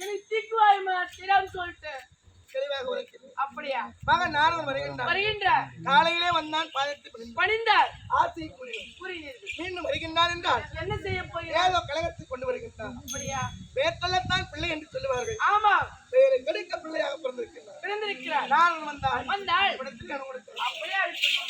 எனக்கு திக்குவாய் சொல்லிட்டு. தெளிவாக அப்படியா? மகன் நாரதம் வருகின்றார் வருகின்றார் காலையிலே வந்தான் பாதத்தை பணிந்தார் ஆசை புரியுது மீண்டும் வருகின்றார் என்றால் என்ன செய்ய போய் ஏதோ கழகத்தை கொண்டு வருகின்றார். அப்படியா? வேற்றலத்தான் பிள்ளை என்று சொல்லுவார்கள். ஆமா. வேறு கெடுக்க பிள்ளையாக பிறந்திருக்கிறார் பிறந்திருக்கிறார். நாரதம் வந்தால் வந்தால் அப்படியா இருக்கும்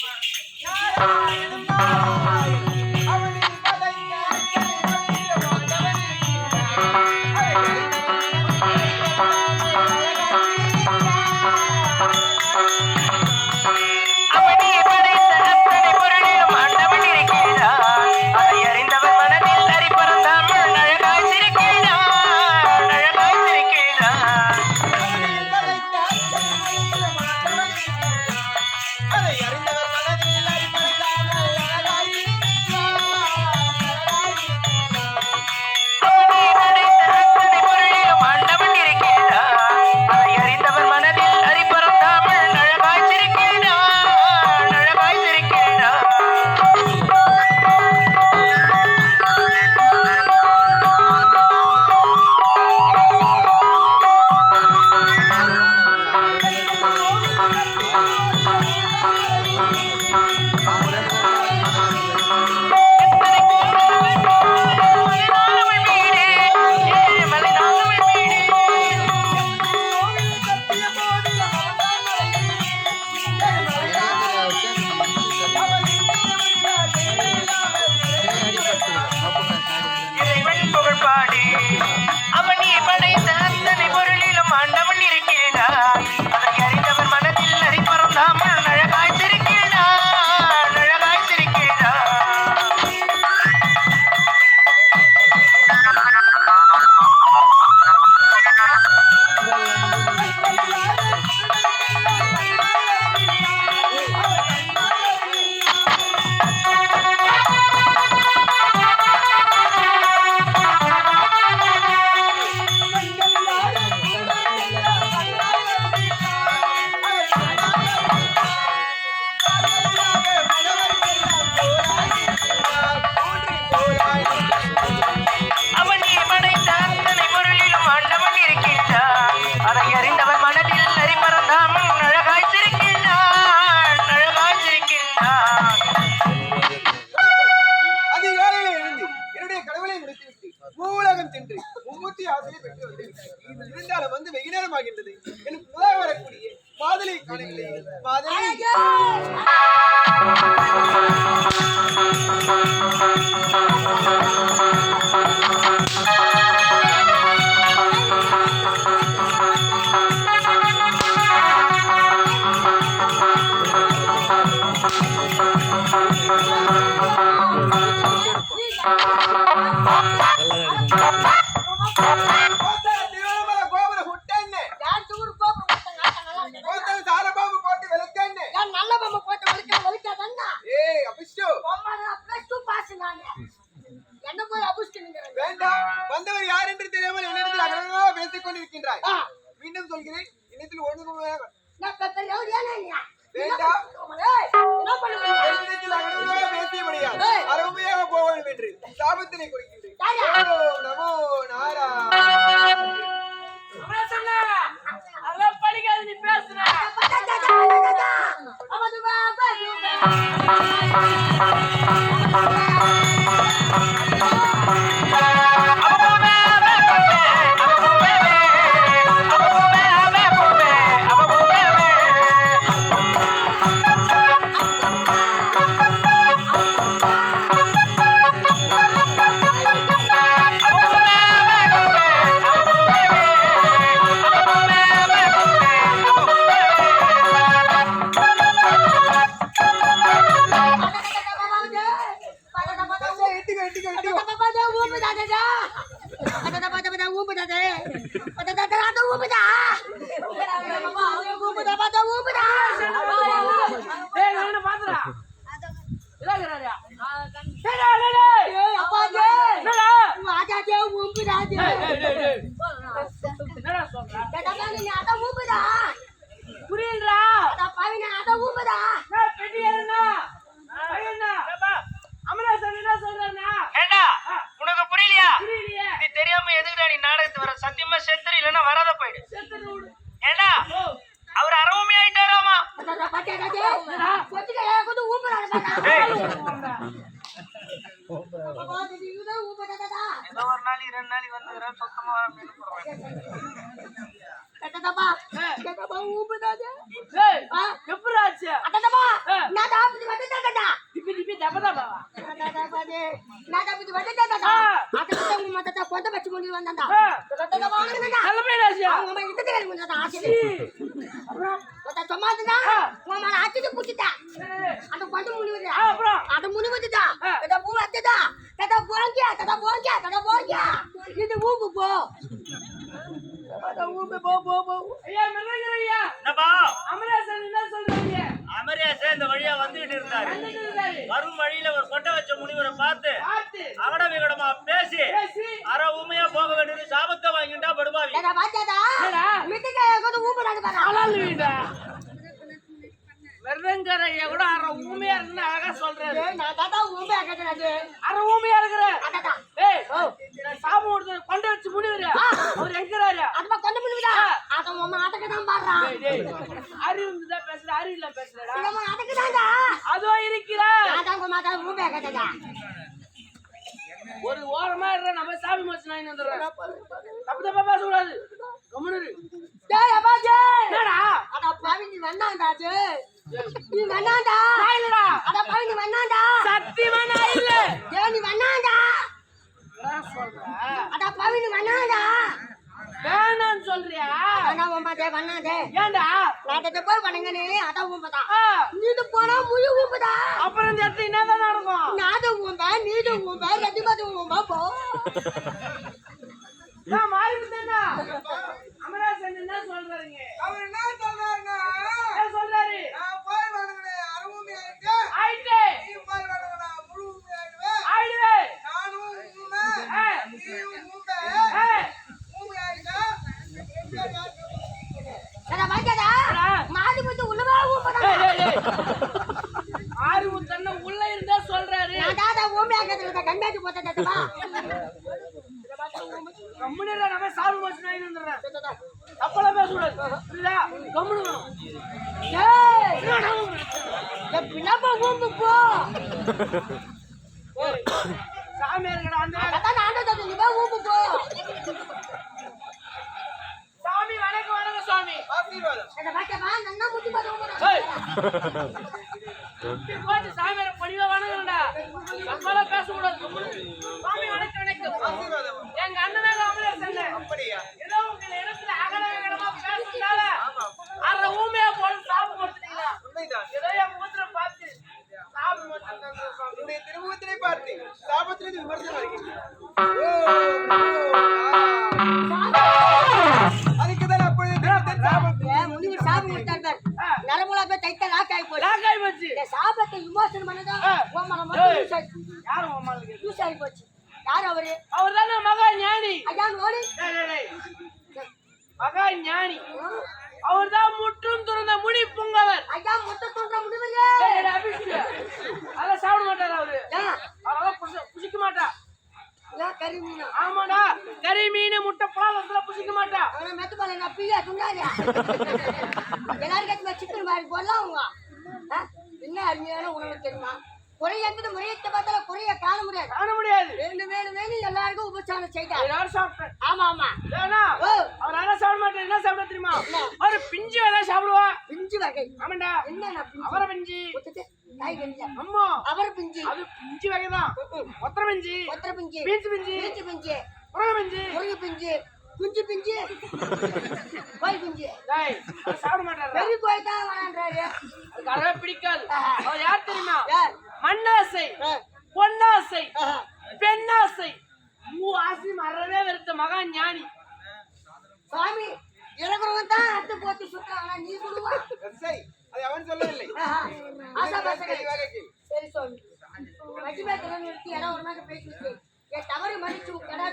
மதுரை கொண்டிருக்கின்றாய். மீண்டும் சொல்கிறேன் இனத்தில் ஒழுங்கு வேண்டாம். போக வேண்டும் என்று சாபத்தினை குறிக்கின்றேன் நமோ நாராயண ஏதோ ஒரு நாளைக்கு ரெண்டு நாளைக்கு வந்துக்கிறேன் சுத்தமா வர மீன் போடுறேன் தாத்தாப்பா, தாத்தாப்பா, ஊம்பு தாத்தா. ஏய், ஆ, எப்படி ஆச்சு தாத்தாப்பா, ஆ. நான் தாப்பதி வந்துட்டேன் தாத்தா. திப்பி திப்பி இது, நான் தாத்தா. ஆ. அதுக்கு உங்க தாத்தா கொண்ட வச்சு கொண்டு வந்தாண்டா. ஆ. தாத்தா, வாங்க தாத்தா. நல்ல பையன் ஆச்சு அவங்க அம்மா இந்த தேடி கொண்டு வந்தா, ஆசையில. அப்புறம் புடிச்சிட்டா. அந்த கொண்ட அது முனிவுதுதா. ஆ. தாத்தா, பூ போங்க, தாத்தா, போங்க, தாத்தா, போங்க. இது ஊம்பு போ. ஊம்பு போ, போ, போ. ஐயா மிருகங்கர் ஐயா என்னப்பா அமராசன் என்ன சொல்றீங்க அமரியாசே இந்த வழியா வந்துகிட்டு இருந்தாரு. வரும் வழியில ஒரு கொட்டை வச்ச முனிவரை பார்த்து அகட விகடமா பேசி அரை உமையா போக வேண்டியது சாபத்தை வாங்கிட்டா படுபாவி தாத்தா, பாத்தாதா? என்னடா? மிட்டுக்கு கொஞ்சம் கூட அரை ஊமையா இருக்குன்னு அழகா சொல்றாரு. நான் தாத்தா ஊம்பே ஆக்கறாது. அரை ஊமையா இருக்கிற. ஏய் நான் சாபம் கொடுத்து கொண்டு வச்சு முடிவுரு அவர் எங்கிறாரு? அதுமா கொண்ட முனிவுதா. அத பாடுறான். டேய் அறிவு தான் பேசுற அறிவு இல்ல பேசுறடா ஆட்டக்கதான்டா. அதோ இருக்கிறா. தாத்தா, உங்க மாதா ஊம்பே ஆக்கறதா. ஒரு ஓரமா இருற நம்ம சாமி மச்சு நான் வந்துடுறேன் தப்பு தப்பா பேசக்கூடாது. கம்முனு இரு. டேய், அப்பாஜி. என்னடா அட பாவி, நீ வேணாம்டா அது. நீ வேணாம்டா. நான் இல்லடா அட பாவி, நீ வேணாம்டா. சத்தியமா நான் இல்ல ஏய், நீ வேணாம்டா. என்ன சொல்ற அட பாவி, நீ சொல்றியா நான் இதை போய் பண்ணுங்கன்னு, அதான் ஊம்புதா. ஆ, நீது போனா முழு ஊம்புதா. அப்புறம் இந்த இடத்துல என்னதான் நடக்கும் நாது நீது ஊம்ப, ரெண்டு பேரும் ஊம்ப, போ. நான் மாறி என்ன சொல்றாருங்க அவர் என்ன சொல்றாருன்னா ஆறு உள்ள இருந்தா சொல்றாரு நான் தாத்தா ஊம்பே ஆக்கறதுல தான் கண்காட்சி போட்டேன் தாத்தா. கம்முனு நம்ம சாமி மச்சு நான் வந்துடுறேன் தப்பெல்லாம் பேசக்கூடாது புரியுதா கம்முனு இருக்கணும். ஏய், பின்னப்பா ஊம்பு போ. சாமியார் கடை அந்த அதான் நான் தான் தாத்தா, நீ போய் ஊம்பு போ. சாமி வணக்கம் வணக்கம் சாமி ஆசீர்வாதம் அட வாக்கியமா, நன்னா முட்டி போட்டு ஊம்புறா. ஏய். இப்படி போட்டு சாமியார பணிவா வணங்குறடா தப்பாலாம் பேசக்கூடாது. கம்முனு. சாமி வணக்கம் வணக்கம் எங்க அண்ணனாக அமலேசன் அப்படியா? ஏதோ உங்க இடத்துல அகலகலமா பேசுறதுனால அரை ஊமையா போட்டு சாப்பிட்டு கொடுத்துட்டீங்களா உண்மைதான். ஏதோ என் முகத்துல பார்த்து சாமி. திருமுகத்தினை பார்த்து சாபத்திலிருந்து விமர்சனம் ஆகி- போச்சு. யார் அவரு? அவர் தானே மகா ஞானி. ஐயா நோடி. மகா ஞானி. அவர் தான் முற்றும் துறந்த முனி புங்கவர். ஐயா முட்டை தோன்ற முடிவு டேய், டேய், அபிஷேக். அதெல்லாம் சாப்பிட மாட்டாரு அவரு. அதெல்லாம் புசி- புசிக்க மாட்டா. கறி மீனா. ஆமாடா கறி மீன் முட்டை பழம் புசிக்க மாட்டா. அவனை மெத்து பால நான் பிரியா துண்டாரியா எல்லாரும் கட்டி சிக்கன் மாதிரி போடலாம் அவங்க? என்ன அருமையான உணவு தெரியுமா? குறை எந்த முறையத்தை பார்த்தாலும் குறைய காண முடியாது. காண முடியாது. வேணும் வேணும் வேணும் எல்லாருக்கும் உபச்சாரம் செய்தார். எல்லாரும் சாப்பிட்டேன் ஆமா ஆமா. ஏன்னா அவர் அதெல்லாம் சாப்பிட மாட்டார். என்ன சாப்பிட தெரியுமா? அவரு பிஞ்சு வேலை சாப்பிடுவா. பிஞ்சு வகை. ஆமாண்டா. என்ன அவரை பிஞ்சு. அம்மா. அவர் பிஞ்சு. அது பிஞ்சு வகைதான். ஒத்தரை பிஞ்சு. ஒத்தரை பிஞ்சு. பீச்சு பிஞ்சு. பீச்சு பிஞ்சு. உருளை பிஞ்சு. முருங்கை பிஞ்சு. குஞ்சு பிஞ்சு. கோய் பிஞ்சு. டேய் சாப்பிட மாட்டாரு? பெரிய கோய் தான் வேணான்றாரு அதுக்கு அறவே பிடிக்காது. அவர் யார் தெரியுமா? யார்? மண்ணாசை பொன்னாசை. பெண்ணாசை. மூ ஆசை அறவே வெறுத்த மகா ஞானி. சுவாமி இறங்குறவன் தான் அத்து போட்டு சுத்துறான் ஆனா நீ சொல்லுவா சரி. அது அவன் சொல்லவில்லை. ஆசா. சரி சுவாமி மஜ்மே திறன் நிறுத்தி இடம் ஒரு மாதிரி பேசிட்டு என் தவறு மன்னிச்சு கடா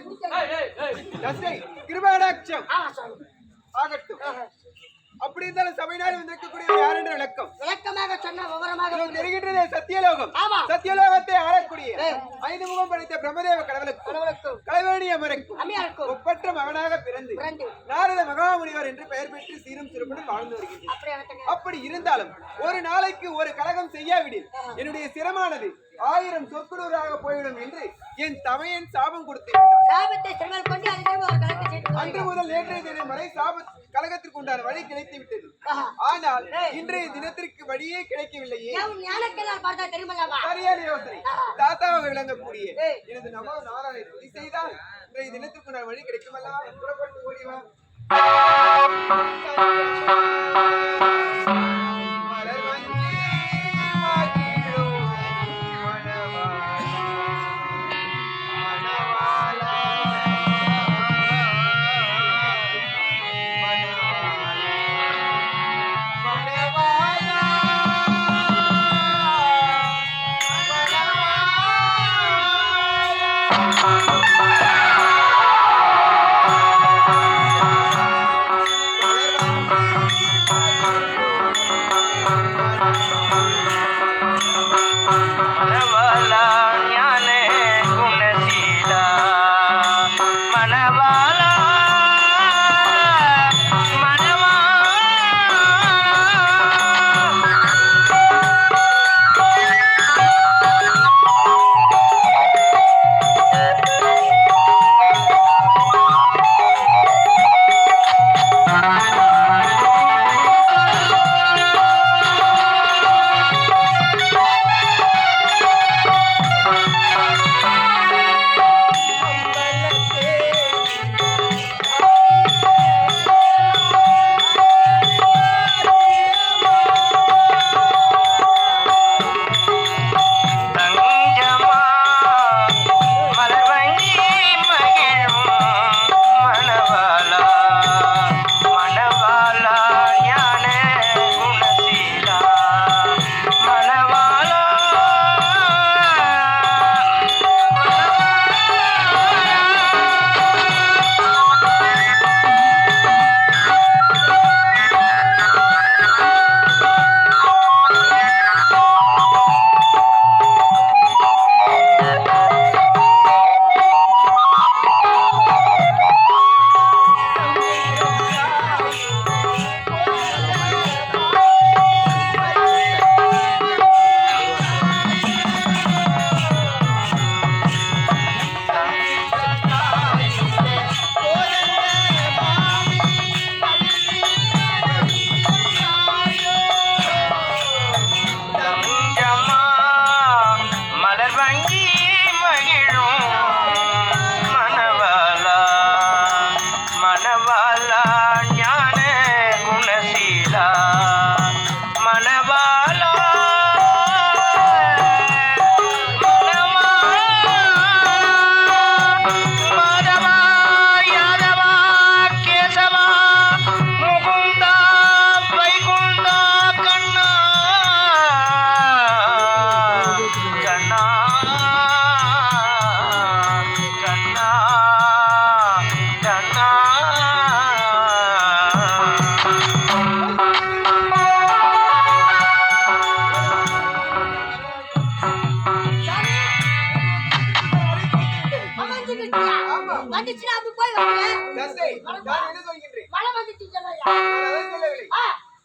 கிருபாடாட்சம் ஆகட்டும். அப்படி இருந்தாலும் சபையினால் வந்திருக்கக்கூடிய யார் என்ற விளக்கம்? விளக்கமாக சொன்ன விவரமாக தெரிகின்றதே சத்தியலோகம். ஆமா. சத்தியலோகத்தை ஆளக்கூடிய ஐந்து முகம் படைத்த பிரம்மதேவ கடவுளுக்கும் கடவுளுக்கும். கலைவேணி அமரைக்கும் அம்மையாருக்கும். ஒப்பற்ற மகனாக பிறந்து நாரத மகாமுனிவர் என்று பெயர் பெற்று சீரும் சிறப்புடன் வாழ்ந்து வருகின்றேன் அப்படி எனக்கு அப்படி இருந்தாலும் ஒரு நாளைக்கு ஒரு கழகம் செய்யாவிடில் என்னுடைய சிரமானது ஆயிரம் சொற்குடூராக போய்விடும் என்று என் தமையன் சாபம் கொடுத்து விட்டார். சாபத்தை சிறுமல் கொண்டு அதிகம் ஒரு கலக்கு செய்து அன்று முதல் நேற்றைய தினம் வரை சாப கழகத்திற்கு உண்டான வழி கிடைத்து விட்டது. ஆனால் இன்றைய தினத்திற்கு வழியே கிடைக்கவில்லையே. சரியான யோசனை. தாத்தாவாக விளங்கக்கூடிய. எனது நமோ நாராயண துதி செய்தால் இன்றைய தினத்துக்கு நான் வழி கிடைக்குமல்லவா புறப்பட்டு ஓடிவா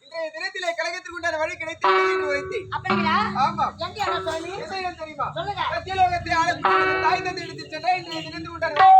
இன்றைய தினத்திலே கழகத்திற்கு உண்டான வழி கிடைத்து விட்டது என்று உரைத்தேன் அப்படிங்களா? ஆமாம் எங்க? என்ன செய்யணும் தெரியுமா சொல்லுங்க. சத்தியலோகத்தை ஆளக்கூடிய தாய் தந்தை எடுத்து சென்ற இன்றைய வழி